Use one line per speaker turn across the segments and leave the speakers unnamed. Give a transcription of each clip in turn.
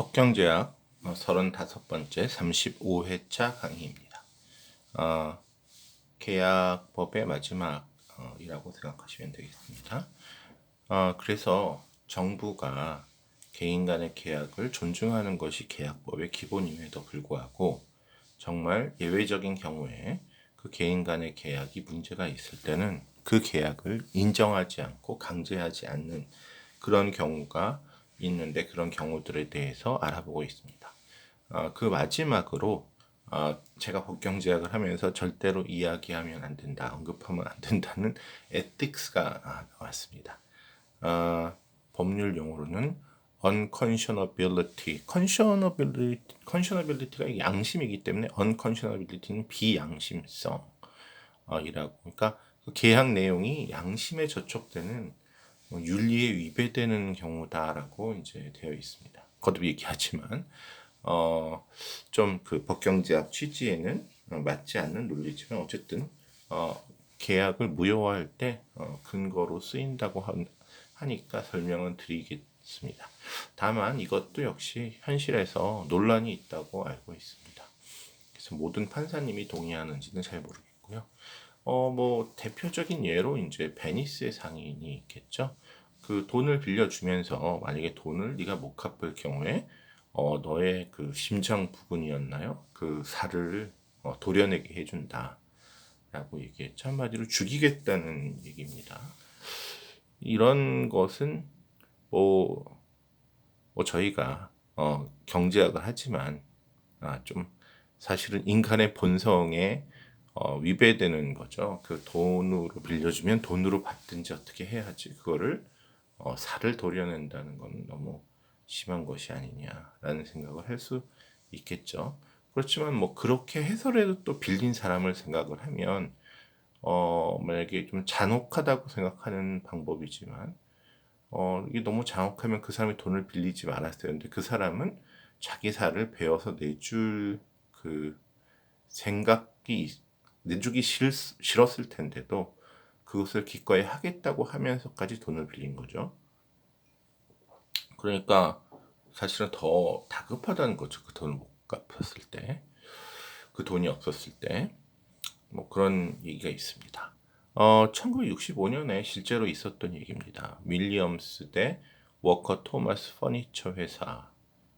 법경제학 35번째 35회차 강의입니다. 어, 계약법의 마지막이라고 생각하시면 되겠습니다. 어, 그래서 정부가 개인 간의 계약을 존중하는 것이 계약법의 기본임에도 불구하고 정말 예외적인 경우에 그 개인 간의 계약이 문제가 있을 때는 그 계약을 인정하지 않고 강제하지 않는 그런 경우가 있는데 그런 경우들에 대해서 알아보고 있습니다. 어, 그 마지막으로 어, 제가 법경제학을 하면서 절대로 이야기하면 안 된다, 언급하면 안 된다는 ethics가 나왔습니다. 어, 법률 용어로는 unconscionability, conscionability, conscionability가 양심이기 때문에 unconscionability는 비양심성 이라고. 그러니까 그 계약 내용이 양심에 저촉되는 뭐 윤리에 위배되는 경우다라고 이제 되어 있습니다. 거듭 얘기하지만 어, 좀 그 법경제학 취지에는 맞지 않는 논리지만 어쨌든 어, 계약을 무효화할 때 어, 근거로 쓰인다고 하니까 설명은 드리겠습니다. 다만 이것도 역시 현실에서 논란이 있다고 알고 있습니다. 그래서 모든 판사님이 동의하는지는 잘 모르겠고요. 어, 뭐, 대표적인 예로 이제 베니스의 상인이 있겠죠. 그 돈을 빌려주면서 만약에 돈을 네가 못 갚을 경우에 어, 너의 그 심장 부분이었나요? 그 살을 어, 도려내게 해준다. 라고 얘기했죠. 한마디로 죽이겠다는 얘기입니다. 이런 것은 뭐, 뭐 저희가 어, 경제학을 하지만 아, 좀 사실은 인간의 본성에 어, 위배되는 거죠. 그 돈으로 빌려주면 돈으로 받든지 어떻게 해야지 그거를 어, 살을 도려낸다는 건 너무 심한 것이 아니냐라는 생각을 할 수 있겠죠. 그렇지만 뭐 그렇게 해설해도 또 빌린 사람을 생각을 하면 어 만약에 좀 잔혹하다고 생각하는 방법이지만 어 이게 너무 잔혹하면 그 사람이 돈을 빌리지 말았어요. 근데 그 사람은 자기 살을 베어서 내줄 그 생각이 내주기 싫, 싫었을 텐데도 그것을 기꺼이 하겠다고 하면서까지 돈을 빌린 거죠. 그러니까 사실은 더 다급하다는 거죠. 그 돈을 못 갚았을 때. 그 돈이 없었을 때. 뭐 그런 얘기가 있습니다. 어, 1965년에 실제로 있었던 얘기입니다. 윌리엄스 대 워커 토마스 퍼니처 회사.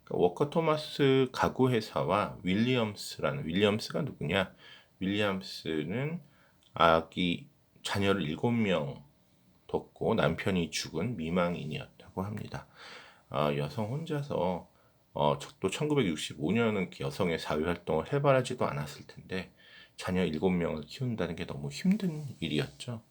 그러니까 워커 토마스 가구 회사와 윌리엄스라는 윌리엄스가 누구냐? 윌리엄스는 아기 자녀를 7명 뒀고 남편이 죽은 미망인이었다고 합니다. 아, 여성 혼자서 어, 또 1965년은 여성의 사회활동을 해바라지도 않았을 텐데 자녀 7명을 키운다는 게 너무 힘든 일이었죠.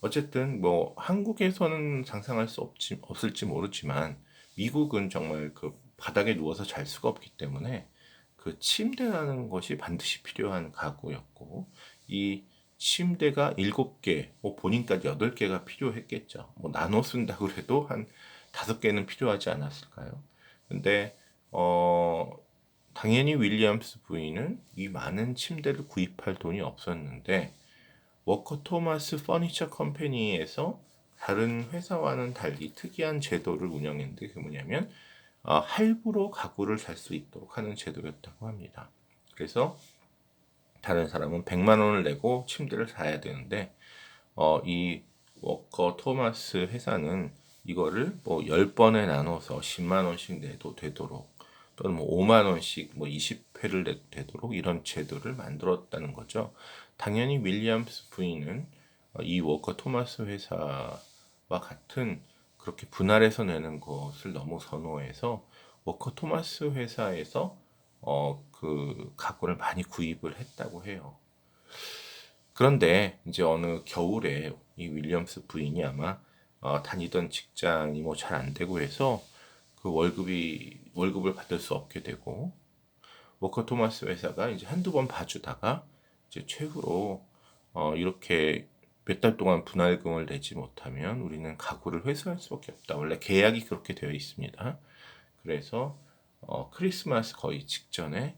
어쨌든 뭐 한국에서는 상상할 수 없지, 없을지 모르지만 미국은 정말 그 바닥에 누워서 잘 수가 없기 때문에 그 침대라는 것이 반드시 필요한 가구였고 이 침대가 7개, 뭐 본인까지 8개가 필요했겠죠. 뭐 나눠 쓴다고 해도 한 5개는 필요하지 않았을까요? 근데 어 당연히 윌리엄스 부인은 이 많은 침대를 구입할 돈이 없었는데 워커 토마스 퍼니처 컴퍼니에서 다른 회사와는 달리 특이한 제도를 운영했는데 그게 뭐냐면 어, 할부로 가구를 살 수 있도록 하는 제도였다고 합니다. 그래서 다른 사람은 100만 원을 내고 침대를 사야 되는데 어, 이 워커 토마스 회사는 이거를 뭐 10번에 나눠서 10만 원씩 내도 되도록 또는 뭐 5만 원씩 뭐 20회를 내도 되도록 이런 제도를 만들었다는 거죠. 당연히 윌리엄스 부인은 어, 이 워커 토마스 회사와 같은 그렇게 분할해서 내는 것을 너무 선호해서 워커 토마스 회사에서 어, 그 가구를 많이 구입을 했다고 해요. 그런데 이제 어느 겨울에 이 윌리엄스 부인이 아마 어, 다니던 직장이 뭐 잘 안 되고 해서 그 월급이 월급을 받을 수 없게 되고 워커 토마스 회사가 이제 한두 번 봐주다가 이제 최후로 어, 이렇게 몇 달 동안 분할금을 내지 못하면 우리는 가구를 회수할 수밖에 없다. 원래 계약이 그렇게 되어 있습니다. 그래서 어, 크리스마스 거의 직전에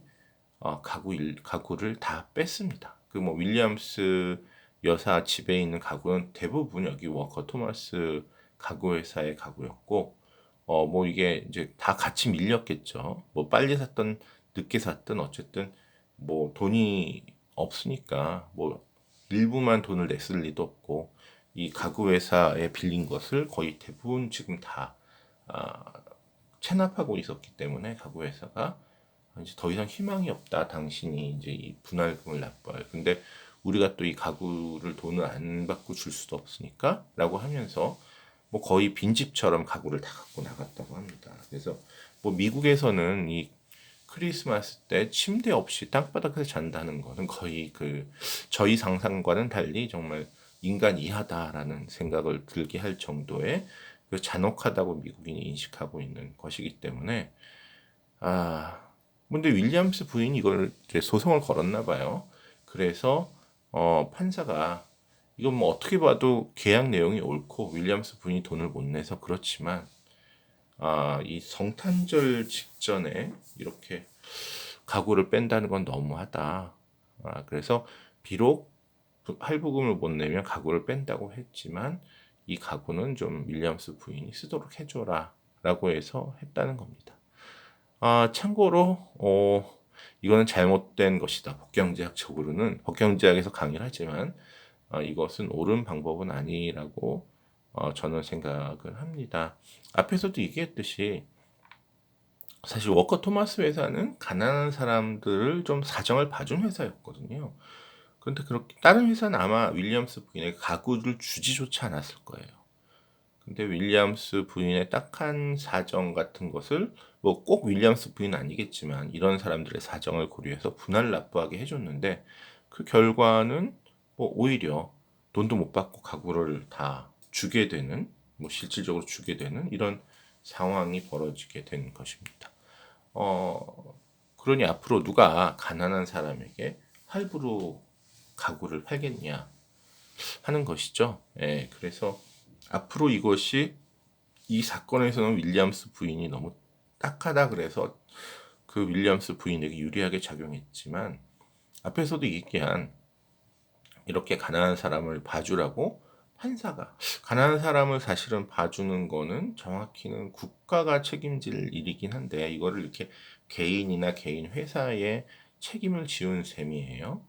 어, 가구 일, 가구를 다 뺐습니다. 그 뭐 윌리엄스 여사 집에 있는 가구는 대부분 여기 워커 토마스 가구 회사의 가구였고 어, 뭐 이게 이제 다 같이 밀렸겠죠. 뭐 빨리 샀던 늦게 샀든 어쨌든 뭐 돈이 없으니까 뭐 일부만 돈을 냈을 리도 없고 이 가구 회사에 빌린 것을 거의 대부분 지금 다 아, 체납하고 있었기 때문에 가구 회사가 이제 더 이상 희망이 없다. 당신이 이제 이 분할금을 납부할. 근데 우리가 또 이 가구를 돈을 안 받고 줄 수도 없으니까 라고 하면서 뭐 거의 빈집처럼 가구를 다 갖고 나갔다고 합니다. 그래서 뭐 미국에서는 이 크리스마스 때 침대 없이 땅바닥에서 잔다는 거는 거의 그 저희 상상과는 달리 정말 인간 이하다라는 생각을 들게 할 정도의 그 잔혹하다고 미국인이 인식하고 있는 것이기 때문에 아 근데 윌리엄스 부인이 이걸 소송을 걸었나 봐요. 그래서 어 판사가 이건 뭐 어떻게 봐도 계약 내용이 옳고 윌리엄스 부인이 돈을 못 내서 그렇지만 아, 이 성탄절 직전에 이렇게 가구를 뺀다는 건 너무하다. 아, 그래서 비록 할부금을 못 내면 가구를 뺀다고 했지만 이 가구는 좀 윌리엄스 부인이 쓰도록 해줘라 라고 해서 했다는 겁니다. 아, 참고로, 어, 이거는 잘못된 것이다. 법경제학적으로는, 법경제학에서 강의를 하지만, 어, 이것은 옳은 방법은 아니라고 어, 저는 생각을 합니다. 앞에서도 얘기했듯이 사실 워커 토마스 회사는 가난한 사람들을 좀 사정을 봐준 회사였거든요. 그런데 그렇게 다른 회사는 아마 윌리엄스 부인에게 가구를 주지조차 않았을 거예요. 근데 윌리엄스 부인의 딱한 사정 같은 것을 뭐 꼭 윌리엄스 부인 아니겠지만 이런 사람들의 사정을 고려해서 분할 납부하게 해줬는데 그 결과는 뭐 오히려 돈도 못 받고 가구를 다 주게 되는 뭐 실질적으로 주게 되는 이런 상황이 벌어지게 된 것입니다. 어 그러니 앞으로 누가 가난한 사람에게 할부로 가구를 팔겠냐 하는 것이죠. 예, 그래서 앞으로 이것이 이 사건에서는 윌리엄스 부인이 너무 딱하다 그래서 그 윌리엄스 부인에게 유리하게 작용했지만 앞에서도 얘기한 이렇게 가난한 사람을 봐주라고 판사가 가난한 사람을 사실은 봐주는 거는 정확히는 국가가 책임질 일이긴 한데 이거를 이렇게 개인이나 개인 회사에 책임을 지운 셈이에요.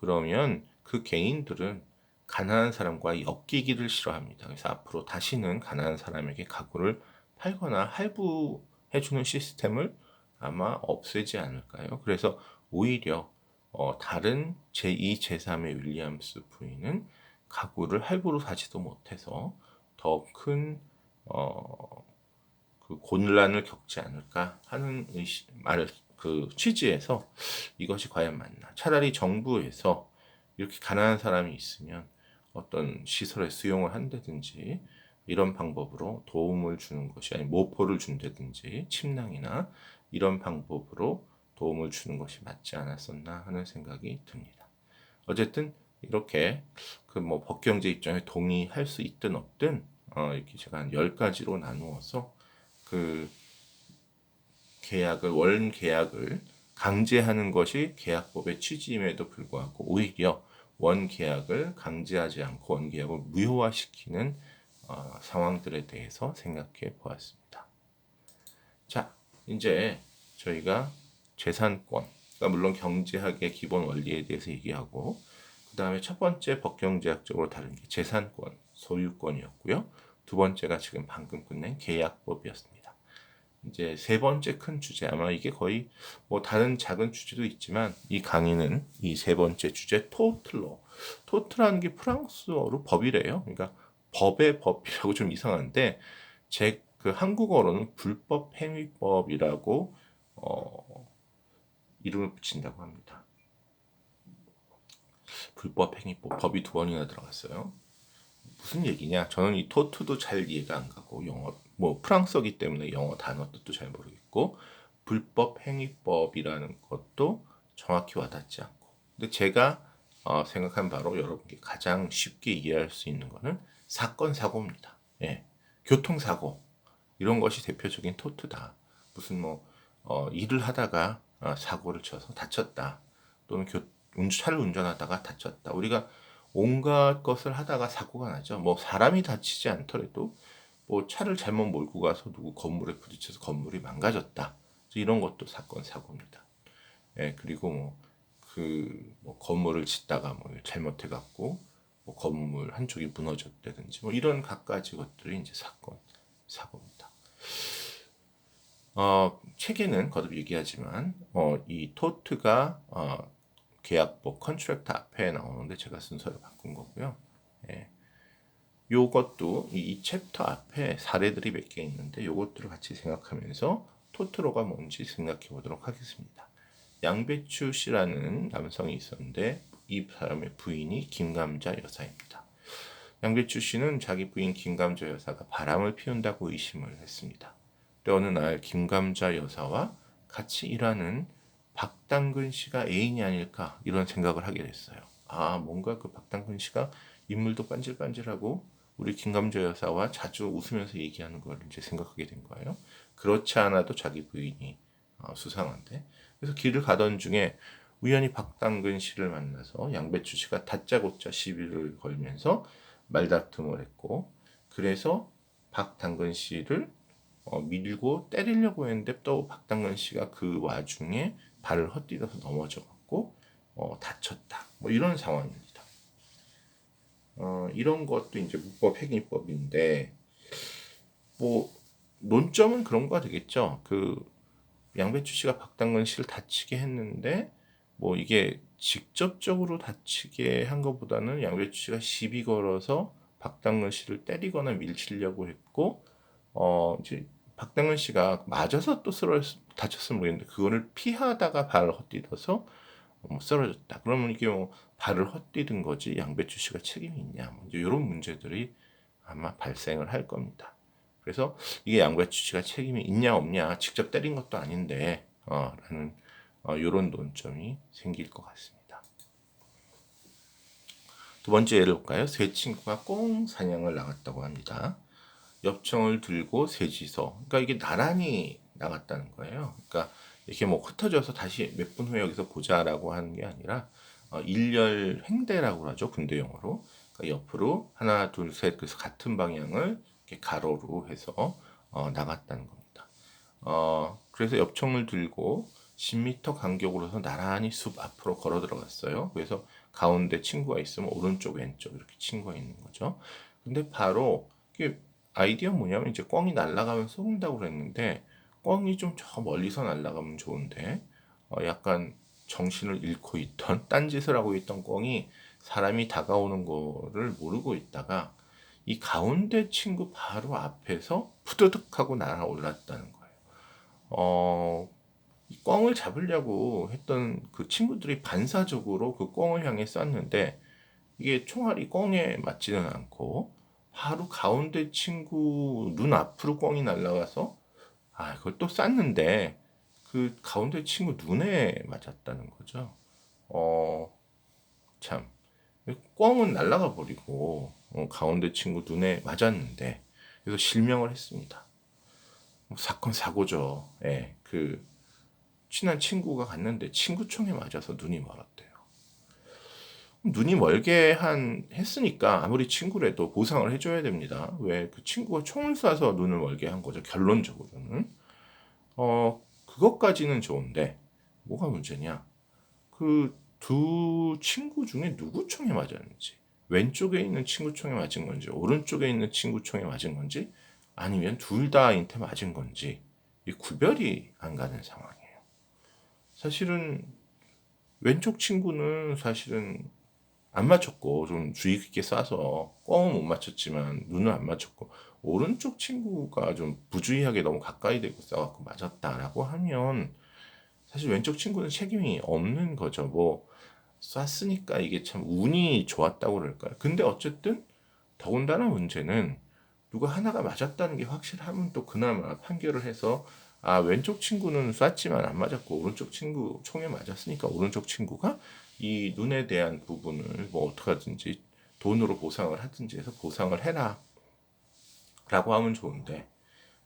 그러면 그 개인들은 가난한 사람과 엮이기를 싫어합니다. 그래서 앞으로 다시는 가난한 사람에게 가구를 팔거나 할부해주는 시스템을 아마 없애지 않을까요? 그래서 오히려 어, 다른 제2, 제3의 윌리엄스 부인은 가구를 할부로 사지도 못해서 더큰 어, 그 곤란을 겪지 않을까 하는 의심, 말, 그 취지에서 이것이 과연 맞나. 차라리 정부에서 이렇게 가난한 사람이 있으면 어떤 시설에 수용을 한다든지 이런 방법으로 도움을 주는 것이 아니 모포를 준다든지 침낭이나 이런 방법으로 도움을 주는 것이 맞지 않았었나 하는 생각이 듭니다. 어쨌든 이렇게 그 뭐 법경제 입장에 동의할 수 있든 없든 어 이렇게 제가 한 10가지로 나누어서 그 계약을 원 계약을 강제하는 것이 계약법의 취지임에도 불구하고 오히려 원 계약을 강제하지 않고 원 계약을 무효화시키는 어, 상황들에 대해서 생각해 보았습니다. 자, 이제 저희가 재산권, 그러니까 물론 경제학의 기본 원리에 대해서 얘기하고 그 다음에 첫 번째 법경제학적으로 다른 게 재산권, 소유권이었고요. 두 번째가 지금 방금 끝낸 계약법이었습니다. 이제 세 번째 큰 주제 아마 이게 거의 뭐 다른 작은 주제도 있지만 이 강의는 이 세 번째 주제 토틀로 토트라는 게 프랑스어로 법이래요. 그러니까 법의 법이라고 좀 이상한데 제 그 한국어로는 불법 행위법이라고 어 이름을 붙인다고 합니다. 불법 행위법 법이 두 번이나 들어갔어요. 무슨 얘기냐? 저는 이 토트도 잘 이해가 안 가고 영어 뭐 프랑스어기 때문에 영어 단어 뜻도 잘 모르겠고 불법 행위법이라는 것도 정확히 와닿지 않고. 근데 제가 어, 생각한 바로 여러분께 가장 쉽게 이해할 수 있는 거는 사건 사고입니다. 예. 교통 사고 이런 것이 대표적인 토트다. 무슨 뭐 어, 일을 하다가 어, 사고를 쳐서 다쳤다. 또는 교, 차를 운전하다가 다쳤다. 우리가 온갖 것을 하다가 사고가 나죠. 뭐 사람이 다치지 않더라도 뭐 차를 잘못 몰고 가서 누구 건물에 부딪혀서 건물이 망가졌다. 이런 것도 사건 사고입니다. 예, 그리고 뭐 그 뭐 건물을 짓다가 뭐 잘못해 갖고 뭐 건물 한쪽이 무너졌다든지 뭐 이런 갖가지 것들이 이제 사건 사고입니다. 어, 책에는 거듭 얘기하지만 어, 이 토트가 어, 계약법 컨트랙트 앞에 나오는데 제가 순서를 바꾼 거고요. 예. 요것도 이, 이 챕터 앞에 사례들이 몇 개 있는데 요것들을 같이 생각하면서 토트로가 뭔지 생각해 보도록 하겠습니다. 양배추 씨라는 남성이 있었는데 이 사람의 부인이 김감자 여사입니다. 양배추 씨는 자기 부인 김감자 여사가 바람을 피운다고 의심을 했습니다. 근데 어느 날 김감자 여사와 같이 일하는 박당근 씨가 애인이 아닐까 이런 생각을 하게 됐어요. 아 뭔가 그 박당근 씨가 인물도 반질반질하고 우리 김감자 여사와 자주 웃으면서 얘기하는 걸 이제 생각하게 된 거예요. 그렇지 않아도 자기 부인이 어, 수상한데 그래서 길을 가던 중에 우연히 박당근 씨를 만나서 양배추 씨가 다짜고짜 시비를 걸면서 말다툼을 했고 그래서 박당근 씨를 어, 밀고 때리려고 했는데 또 박당근 씨가 그 와중에 발을 헛디뎌서 넘어져갖고 어, 다쳤다. 뭐 이런 상황입니다. 어, 이런 것도 이제 문법 행위법인데 뭐 논점은 그런 거가 되겠죠. 그 양배추 씨가 박당근 씨를 다치게 했는데 뭐 이게 직접적으로 다치게 한 것보다는 양배추 씨가 시비 걸어서 박당근 씨를 때리거나 밀치려고 했고 어 이제 박당근 씨가 맞아서 또 쓰러 다쳤으면 모르겠는데 그거를 피하다가 발을 헛디뎌서 뭐 쓰러졌다. 그러면 이게 뭐 발을 헛디딘 거지 양배추 씨가 책임이 있냐? 뭐 이제 이런 문제들이 아마 발생을 할 겁니다. 그래서 이게 양배추 씨가 책임이 있냐 없냐 직접 때린 것도 아닌데 어, 라는 어, 이런 논점이 생길 것 같습니다. 두 번째 예를 볼까요? 세 친구가 꽁 사냥을 나갔다고 합니다. 엽청을 들고 세 지서. 그러니까 이게 나란히 나갔다는 거예요. 그러니까 이렇게 뭐 흩어져서 다시 몇 분 후에 여기서 보자라고 하는 게 아니라 어, 일렬 횡대라고 하죠. 군대 용어로. 그러니까 옆으로 하나, 둘, 셋 그래서 같은 방향을 이렇게 가로로 해서 어, 나갔다는 겁니다. 어, 그래서 엽청을 들고 10m 간격으로서 나란히 숲 앞으로 걸어 들어갔어요. 그래서 가운데 친구가 있으면 오른쪽 왼쪽 이렇게 친구가 있는 거죠. 근데 바로 이게 아이디어 뭐냐면 이제 꽝이 날아가면 쏘는다고 그랬는데 꽝이 좀 저 멀리서 날아가면 좋은데 어 약간 정신을 잃고 있던 딴짓을 하고 있던 꽝이 사람이 다가오는 거를 모르고 있다가 이 가운데 친구 바로 앞에서 푸드득 하고 날아올랐다는 거예요. 어, 이 꿩을 잡으려고 했던 그 친구들이 반사적으로 그 꿩을 향해 쐈는데 이게 총알이 꿩에 맞지는 않고 바로 가운데 친구 눈 앞으로 꿩이 날아가서 아 그걸 또 쐈는데 그 가운데 친구 눈에 맞았다는 거죠. 어 참. 꿩은 날아가 버리고 어, 가운데 친구 눈에 맞았는데 그래서 실명을 했습니다. 뭐 사건 사고죠. 예, 그 친한 친구가 갔는데 친구 총에 맞아서 눈이 멀었대요. 눈이 멀게 한 했으니까 아무리 친구라도 보상을 해줘야 됩니다. 왜 그 친구가 총을 쏴서 눈을 멀게 한 거죠. 결론적으로는 어 그것까지는 좋은데 뭐가 문제냐? 그 두 친구 중에 누구 총에 맞았는지 왼쪽에 있는 친구 총에 맞은 건지 오른쪽에 있는 친구 총에 맞은 건지 아니면 둘 다인테 맞은 건지 이 구별이 안 가는 상황이에요. 사실은 왼쪽 친구는 사실은 안 맞췄고 좀 주의 깊게 쏴서 꽝은 못 맞췄지만 눈을 안 맞췄고 오른쪽 친구가 좀 부주의하게 너무 가까이 대고 쏴갖고 맞았다라고 하면 사실 왼쪽 친구는 책임이 없는 거죠. 뭐 쐈으니까 이게 참 운이 좋았다고 그럴까요? 근데 어쨌든 더군다나 문제는 누가 하나가 맞았다는 게 확실하면 또 그나마 판결을 해서 아 왼쪽 친구는 쐈지만 안 맞았고 오른쪽 친구 총에 맞았으니까 오른쪽 친구가 이 눈에 대한 부분을 뭐 어떻게 하든지 돈으로 보상을 하든지 해서 보상을 해라 라고 하면 좋은데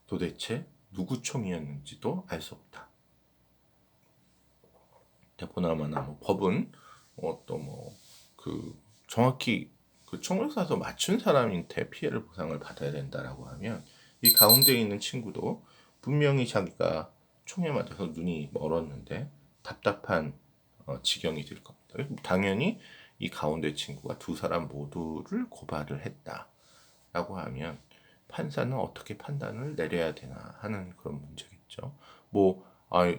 도대체 누구 총이었는지도 알 수 없다. 대포나마나 뭐 법은 어, 또뭐 그 정확히 그 총을 쏴서 맞춘 사람한테 피해를 보상을 받아야 된다라고 하면 이 가운데 있는 친구도 분명히 자기가 총에 맞아서 눈이 멀었는데 답답한 어, 지경이 될 겁니다. 당연히 이 가운데 친구가 두 사람 모두를 고발을 했다라고 하면 판사는 어떻게 판단을 내려야 되나 하는 그런 문제겠죠. 뭐, 아,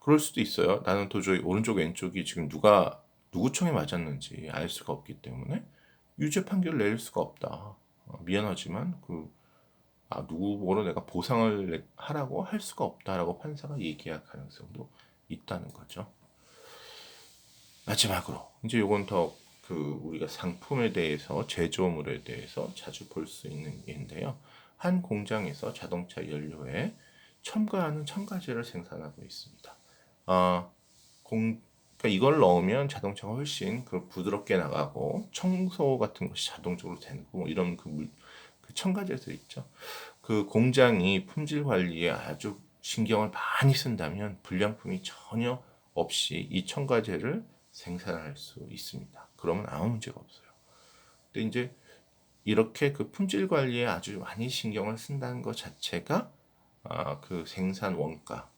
그럴 수도 있어요. 나는 도저히 오른쪽 왼쪽이 지금 누가 누구 총에 맞았는지 알 수가 없기 때문에 유죄 판결을 내릴 수가 없다. 어, 미안하지만 그 아, 누구 뭐로 내가 보상을 내- 하라고 할 수가 없다라고 판사가 얘기할 가능성도 있다는 거죠. 마지막으로 이제 요건 더 그 우리가 상품에 대해서 제조물에 대해서 자주 볼 수 있는 예인데요. 한 공장에서 자동차 연료에 첨가하는 첨가제를 생산하고 있습니다. 아, 공 그러니까 이걸 넣으면 자동차가 훨씬 그 부드럽게 나가고 청소 같은 것이 자동적으로 되고 뭐 이런 그, 물, 그 첨가제들 있죠. 그 공장이 품질 관리에 아주 신경을 많이 쓴다면 불량품이 전혀 없이 이 첨가제를 생산할 수 있습니다. 그러면 아무 문제가 없어요. 근데 이제 이렇게 그 품질 관리에 아주 많이 신경을 쓴다는 것 자체가 아, 그 생산 원가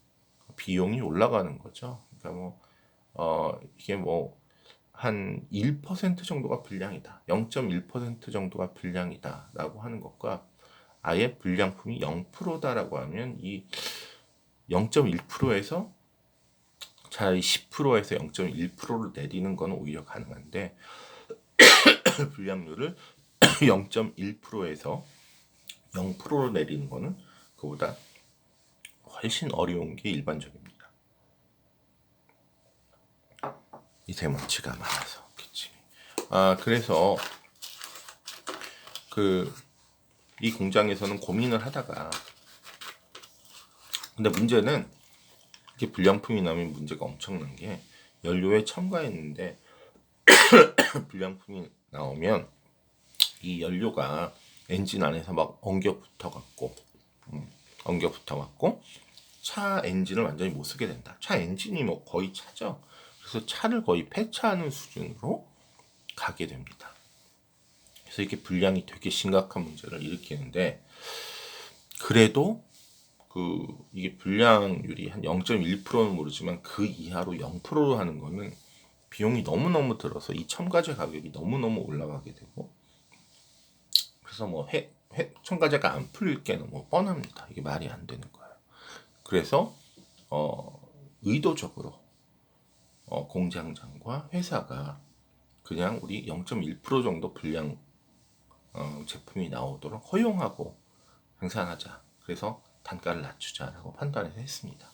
비용이 올라가는 거죠. 그러니까 뭐 어, 이게 뭐 한 1% 정도가 불량이다. 0.1% 정도가 불량이다라고 하는 것과 아예 불량품이 0%다라고 하면 이 0.1%에서 차라리 10%에서 0.1%를 내리는 건 오히려 가능한데 불량률을 0.1%에서 0%로 내리는 거는 그보다 훨씬 어려운 게 일반적입니다. 이 대문치가 많아서 기침이. 아 그래서 그 이 공장에서는 고민을 하다가 근데 문제는 이게 불량품이 나면 문제가 엄청난 게 연료에 첨가했는데 불량품이 나오면 이 연료가 엔진 안에서 막 엉겨 붙어 갖고 음, 엉겨 붙어 갖고 차 엔진을 완전히 못 쓰게 된다. 차 엔진이 뭐 거의 차죠. 그래서 차를 거의 폐차하는 수준으로 가게 됩니다. 그래서 이게 불량이 되게 심각한 문제를 일으키는데 그래도 그 이게 불량률이 한 0.1%는 모르지만 그 이하로 0%로 하는 거는 비용이 너무너무 들어서 이 첨가제 가격이 너무너무 올라가게 되고 그래서 뭐 회, 회 첨가제가 안 풀릴 게 너무 뻔합니다. 이게 말이 안 되는 거예요. 그래서 어 의도적으로 어 공장장과 회사가 그냥 우리 0.1% 정도 불량 어, 제품이 나오도록 허용하고 생산하자. 그래서 단가를 낮추자라고 판단해서 했습니다.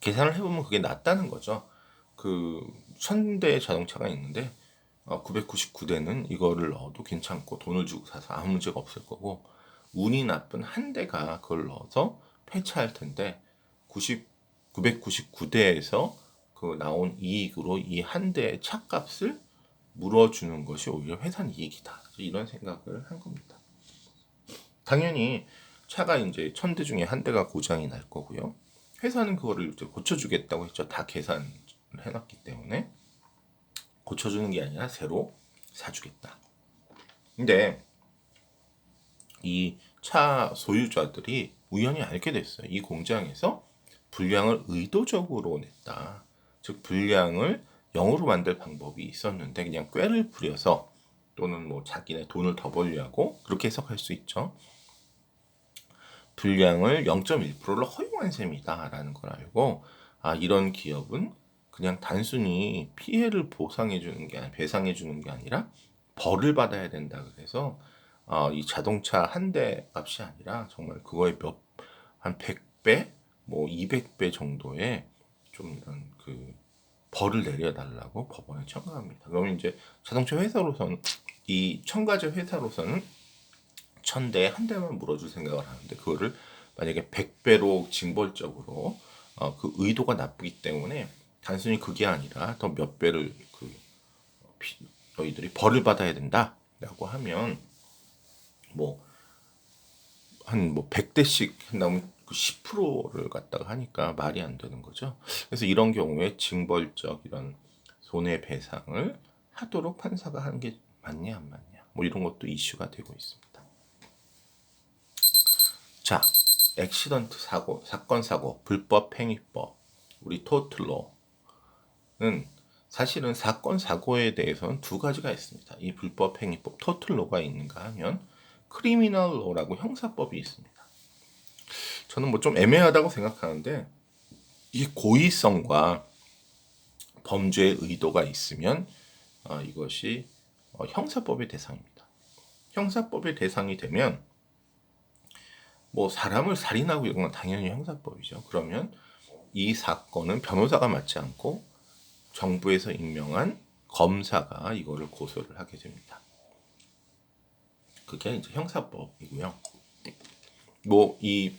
계산을 해보면 그게 낫다는 거죠. 그 1000대 자동차가 있는데 어, 999대는 이거를 넣어도 괜찮고 돈을 주고 사서 아무 문제가 없을 거고 운이 나쁜 한 대가 그걸 넣어서 폐차할 텐데 90 999대에서 그 나온 이익으로 이 한 대의 차값을 물어주는 것이 오히려 회사는 이익이다. 이런 생각을 한 겁니다. 당연히 차가 이제 천 대 중에 한 대가 고장이 날 거고요. 회사는 그거를 이제 고쳐주겠다고 했죠. 다 계산을 해놨기 때문에 고쳐주는 게 아니라 새로 사주겠다. 근데 이 차 소유자들이 우연히 알게 됐어요. 이 공장에서 불량을 의도적으로 냈다. 즉 불량을 0으로 만들 방법이 있었는데 그냥 꾀를 부려서 또는 뭐 자기네 돈을 더 벌려고 그렇게 해석할 수 있죠. 불량을 0.1%를 허용한 셈이다라는 걸 알고 아 이런 기업은 그냥 단순히 피해를 보상해 주는 게 아니라 배상해 주는 게 아니라 벌을 받아야 된다 그래서 어, 이 자동차 한 대 값이 아니라 정말 그거의 몇 한 100배 뭐 200배 정도의 좀 이런 그 벌을 내려달라고 법원에 청구합니다. 그러면 이제 자동차 회사로서는 이 첨가제 회사로서는 천 대에 한 대만 물어줄 생각을 하는데 그거를 만약에 100배로 징벌적으로 어, 그 의도가 나쁘기 때문에 단순히 그게 아니라 더 몇 배를 그 피- 너희들이 벌을 받아야 된다라고 하면 뭐 한뭐 100대씩 한다면 그 10%를 갖다가 하니까 말이 안 되는 거죠. 그래서 이런 경우에 징벌적 이런 손해 배상을 하도록 판사가 하는 게 맞냐 안 맞냐 뭐 이런 것도 이슈가 되고 있습니다. 자, 액시던트 사고, 사건 사고, 불법 행위법, 우리 토틀로는 사실은 사건 사고에 대해서는 두 가지가 있습니다. 이 불법 행위법 토틀로가 있는가 하면 크리미널 로라고 형사법이 있습니다. 저는 뭐 좀 애매하다고 생각하는데 이 고의성과 범죄의 의도가 있으면 어, 이것이 어, 형사법의 대상입니다. 형사법의 대상이 되면 뭐 사람을 살인하고 이런 건 당연히 형사법이죠. 그러면 이 사건은 변호사가 맡지 않고 정부에서 임명한 검사가 이거를 고소를 하게 됩니다. 그게 이제 형사법이고요. 뭐 이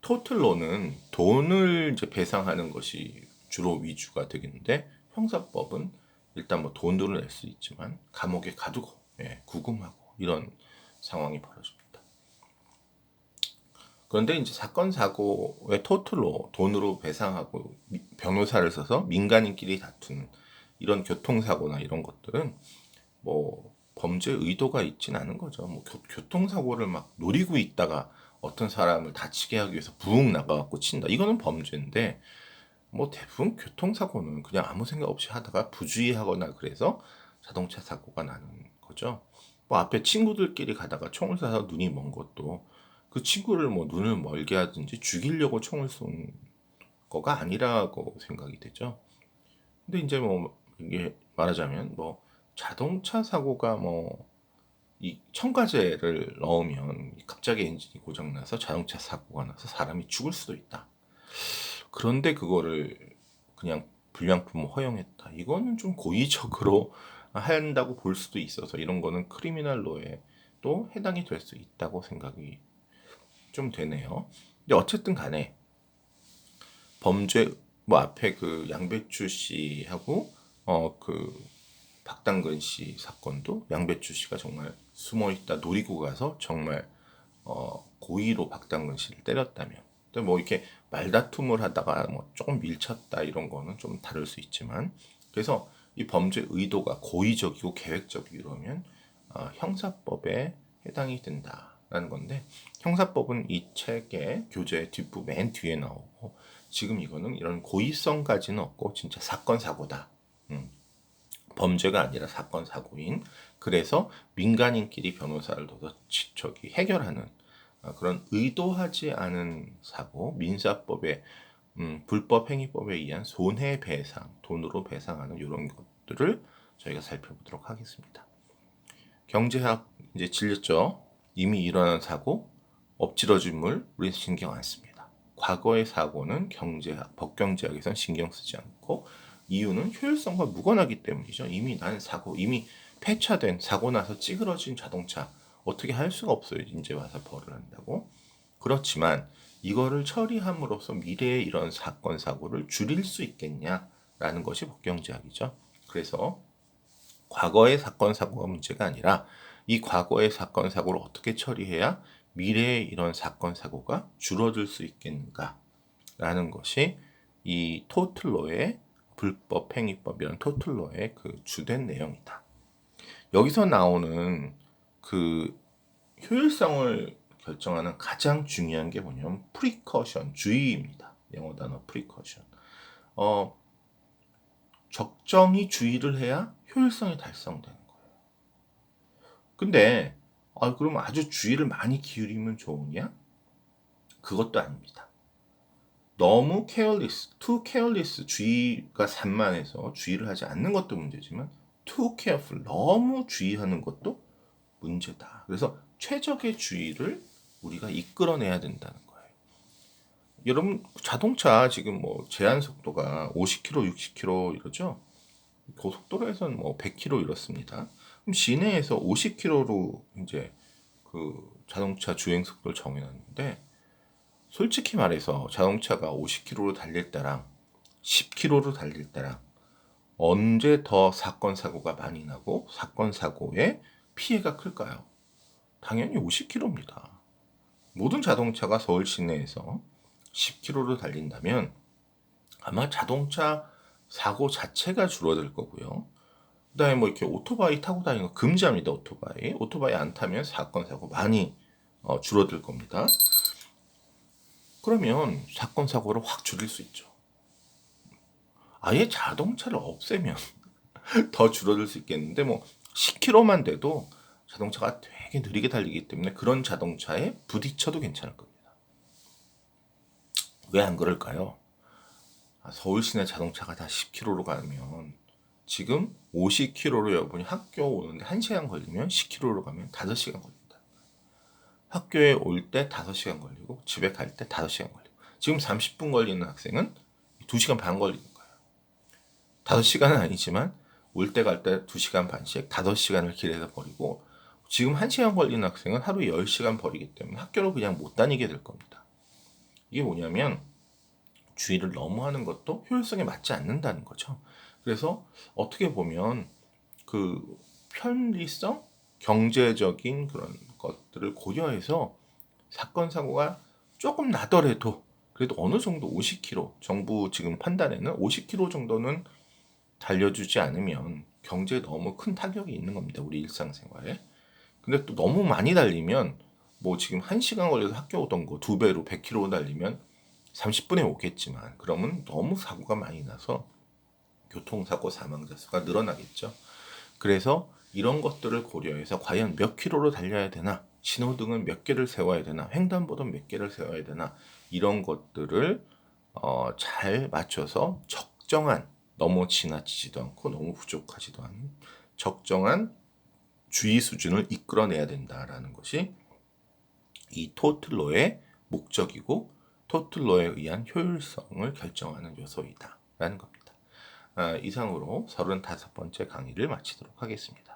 토틀로는 돈을 이제 배상하는 것이 주로 위주가 되겠는데 형사법은 일단 뭐 돈을 낼수 있지만 감옥에 가두고 예, 구금하고 이런 상황이 벌어집니다. 그런데 이제 사건 사고의 토틀로 돈으로 배상하고 변호사를 써서 민간인끼리 다투는 이런 교통사고나 이런 것들은 뭐 범죄 의도가 있진 않은 거죠. 뭐 교, 통사고를막 노리고 있다가 어떤 사람을 다치게 하기 위해서 부웅 나가갖고 친다. 이거는 범죄인데 뭐 대부분 교통사고는 그냥 아무 생각 없이 하다가 부주의하거나 그래서 자동차 사고가 나는 거죠. 뭐 앞에 친구들끼리 가다가 총을 쏴서 눈이 먼 것도 그 친구를 뭐 눈을 멀게 하든지 죽이려고 총을 쏜 거가 아니라고 생각이 되죠. 근데 이제 뭐 이게 말하자면 뭐 자동차 사고가 뭐 이 첨가제를 넣으면 갑자기 엔진이 고장 나서 자동차 사고가 나서 사람이 죽을 수도 있다. 그런데 그거를 그냥 불량품 허용했다. 이거는 좀 고의적으로 한다고 볼 수도 있어서 이런 거는 크리미널 로에 또 해당이 될 수 있다고 생각이 좀 되네요. 근데 어쨌든 간에 범죄 뭐 앞에 그 양배추 씨하고 어 그 박당근 씨 사건도 양배추 씨가 정말 숨어 있다 노리고 가서 정말 어 고의로 박당근 씨를 때렸다면 또뭐 이렇게 말다툼을 하다가 뭐 조금 밀쳤다 이런 거는 좀 다를 수 있지만 그래서 이 범죄 의도가 고의적이고 계획적이라면 어, 형사법에 해당이 된다. 라는 건데 형사법은 이 책의 교재 뒷부 맨 뒤에 나오고 지금 이거는 이런 고의성까지는 없고 진짜 사건 사고다. 음. 범죄가 아니라 사건 사고인 그래서 민간인끼리 변호사를 둬서 저기 해결하는 어, 그런 의도하지 않은 사고 민사법의 음, 불법 행위법에 의한 손해배상 돈으로 배상하는 이런 것들을 저희가 살펴보도록 하겠습니다. 경제학 이제 질렸죠. 이미 일어난 사고, 엎질러진 물, 우리는 신경 안 씁니다. 과거의 사고는 경제학, 법경제학에선 신경 쓰지 않고 이유는 효율성과 무관하기 때문이죠. 이미 난 사고, 이미 폐차된 사고 나서 찌그러진 자동차 어떻게 할 수가 없어요. 이제 와서 벌을 한다고. 그렇지만 이거를 처리함으로써 미래의 이런 사건 사고를 줄일 수 있겠냐라는 것이 법경제학이죠. 그래서 과거의 사건 사고가 문제가 아니라 이 과거의 사건 사고를 어떻게 처리해야 미래의 이런 사건 사고가 줄어들 수 있겠는가라는 것이 이 토틀로의 불법 행위법이라는 토틀로의 그 주된 내용이다. 여기서 나오는 그 효율성을 결정하는 가장 중요한 게 뭐냐면 프리커션 주의입니다. 영어 단어 프리커션. 어 적정히 주의를 해야 효율성이 달성되는 근데 아, 그럼 아주 주의를 많이 기울이면 좋으냐? 그것도 아닙니다. 너무 careless, too careless, 주의가 산만해서 주의를 하지 않는 것도 문제지만 too careful, 너무 주의하는 것도 문제다. 그래서 최적의 주의를 우리가 이끌어내야 된다는 거예요. 여러분 자동차 지금 뭐 제한 속도가 50km, 60km 이러죠. 고속도로에서는 뭐 100km 이렇습니다. 그럼 시내에서 50km로 이제 그 자동차 주행 속도를 정해놨는데 솔직히 말해서 자동차가 50km로 달릴 때랑 10km로 달릴 때랑 언제 더 사건 사고가 많이 나고 사건 사고에 피해가 클까요? 당연히 50km입니다. 모든 자동차가 서울 시내에서 10km로 달린다면 아마 자동차 사고 자체가 줄어들 거고요. 그다음에 뭐 이렇게 오토바이 타고 다니는 거 금지합니다. 오토바이. 오토바이 안 타면 사건 사고 많이 어, 줄어들 겁니다. 그러면 사건 사고를 확 줄일 수 있죠. 아예 자동차를 없애면 더 줄어들 수 있겠는데 뭐 10km만 돼도 자동차가 되게 느리게 달리기 때문에 그런 자동차에 부딪혀도 괜찮을 겁니다. 왜 안 그럴까요? 아, 서울 시내 자동차가 다 10km로 가면 지금 50km로 여러분이 학교 오는데 1시간 걸리면 10km로 가면 5시간 걸립니다. 학교에 올 때 5시간 걸리고 집에 갈 때 5시간 걸리고 지금 30분 걸리는 학생은 2시간 반 걸리는 거예요. 5시간은 아니지만 올 때 갈 때 2시간 반씩 5시간을 길에서 버리고 지금 1시간 걸리는 학생은 하루에 10시간 버리기 때문에 학교를 그냥 못 다니게 될 겁니다. 이게 뭐냐면 주의를 너무 하는 것도 효율성에 맞지 않는다는 거죠. 그래서 어떻게 보면 그 편리성, 경제적인 그런 것들을 고려해서 사건 사고가 조금 나더라도 그래도 어느 정도 50km 정부 지금 판단에는 50km 정도는 달려주지 않으면 경제에 너무 큰 타격이 있는 겁니다. 우리 일상생활에. 근데 또 너무 많이 달리면 뭐 지금 1시간 걸려서 학교 오던 거 두 배로 100km 달리면 30분에 오겠지만 그러면 너무 사고가 많이 나서 교통사고 사망자 수가 늘어나겠죠. 그래서 이런 것들을 고려해서 과연 몇 킬로로 달려야 되나, 신호등은 몇 개를 세워야 되나, 횡단보도 몇 개를 세워야 되나 이런 것들을 어, 잘 맞춰서 적정한 너무 지나치지도 않고 너무 부족하지도 않은 적정한 주의 수준을 이끌어내야 된다라는 것이 이 토틀로의 목적이고 토틀로에 의한 효율성을 결정하는 요소이다라는 겁니다. 아, 이상으로 35번째 강의를 마치도록 하겠습니다.